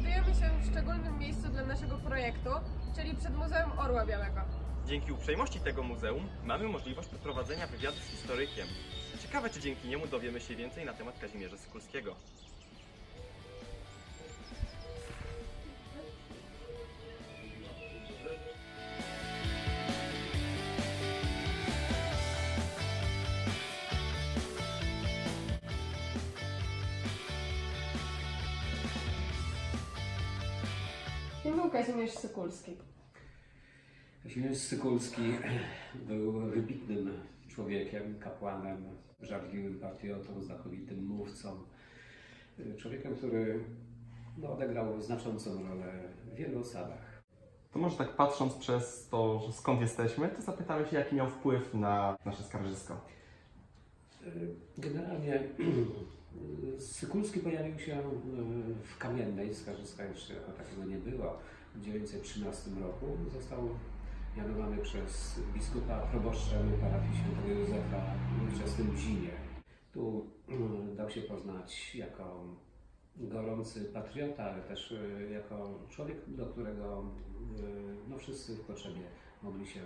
Znajdujemy się w szczególnym miejscu dla naszego projektu, czyli przed Muzeum Orła Białego. Dzięki uprzejmości tego muzeum mamy możliwość przeprowadzenia wywiadu z historykiem. Ciekawe, czy dzięki niemu dowiemy się więcej na temat Kazimierza Sykulskiego. Kim był Kazimierz Sykulski? Kazimierz Sykulski był wybitnym człowiekiem, kapłanem, żarliwym patriotą, znakomitym mówcą. Człowiekiem, który no, odegrał znaczącą rolę w wielu osadach. To może tak patrząc przez to, że skąd jesteśmy, to zapytamy się, jaki miał wpływ na nasze skarżysko. Generalnie Sykulski pojawił się w Kamiennej, Skarżyska jeszcze jako takiego nie było, w 1913 roku. Został mianowany przez biskupa proboszczem parafii świętego Józefa w ówczesnym Bzinie. Tu mm, dał się poznać jako gorący patriota, ale też y, jako człowiek, do którego no, wszyscy w potrzebie mogli się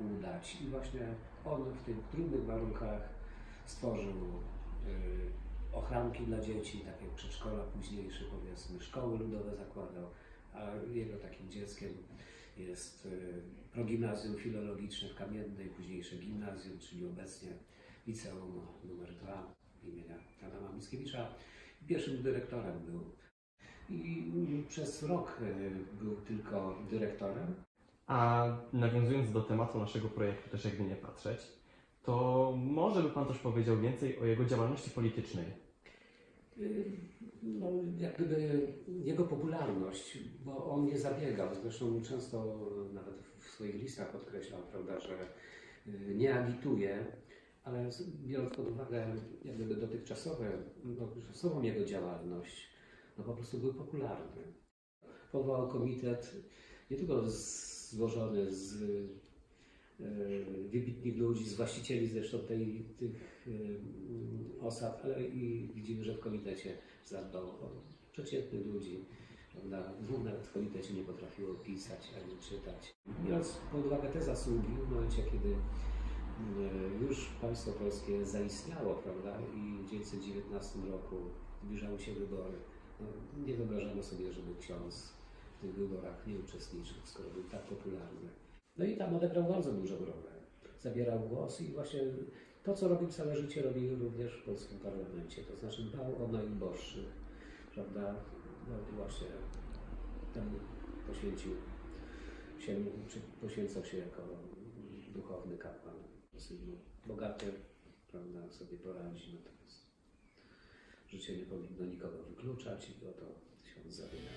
udać. I właśnie on w tych trudnych warunkach stworzył ochranki dla dzieci, takie przedszkola późniejsze, powiedzmy, szkoły ludowe zakładał, a jego takim dzieckiem jest y, progimnazjum filologiczne w Kamiennej, późniejsze gimnazjum, czyli obecnie liceum numer 2 imienia Adama Mickiewicza. Pierwszym dyrektorem był. I przez rok y, był tylko dyrektorem, A nawiązując do tematu naszego projektu, też jakby nie patrzeć, to może by Pan coś powiedział więcej o jego działalności politycznej. No, jak gdyby jego popularność, bo on nie zabiegał, zresztą często nawet w swoich listach podkreślał, prawda, że y, nie agituje, ale biorąc pod uwagę jak gdyby dotychczasowe, dotychczasową jego działalność, no po prostu był popularny. Powołał komitet nie tylko złożony z wybitnych ludzi, z właścicieli zresztą tej, tych e, osad, ale i widzimy, że w komitecie zadbał o przeciętnych ludzi. Prawda? Nawet w komitecie nie potrafiło pisać ani czytać. Biorąc pod uwagę te zasługi, w momencie, kiedy e, już państwo polskie zaistniało, prawda, i w 1919 roku zbliżały się wybory, no, nie wyobrażano sobie, żeby ksiądz w tych wyborach nie uczestniczył, skoro był tak popularny. No i tam odegrał bardzo dużą rolę. Zabierał głos i właśnie to, co robił całe życie, robił również w polskim parlamencie. To znaczy dbał o najuboższych, prawda? No i właśnie temu poświęcił się, czy poświęcał się jako duchowny kapłan. Bogaty, prawda, sobie poradzi, natomiast życie nie powinno nikogo wykluczać i o to ksiądz zabiegał.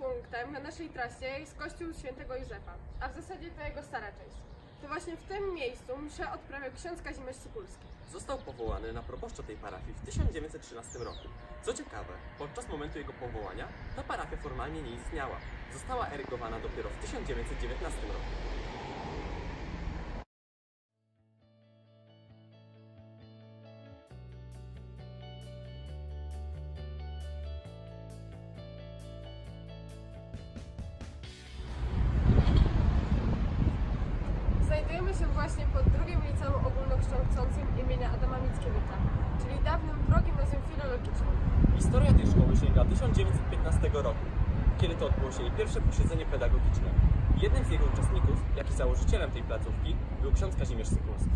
Punktem na naszej trasie jest Kościół Świętego Józefa, a w zasadzie to jego stara część. To właśnie w tym miejscu mszę odprawiał ksiądz Kazimierz Sykulski. Został powołany na proboszcza tej parafii w 1913 roku. Co ciekawe, podczas momentu jego powołania ta parafia formalnie nie istniała. Została erygowana dopiero w 1919 roku. Znajdujemy się właśnie pod drugim liceum ogólnokształcącym imienia Adama Mickiewicza, czyli dawnym progimnazjum filologicznym. Historia tej szkoły sięga 1915 roku, kiedy to odbyło się jej pierwsze posiedzenie pedagogiczne. Jednym z jego uczestników, jak i założycielem tej placówki, był ksiądz Kazimierz Sykulski.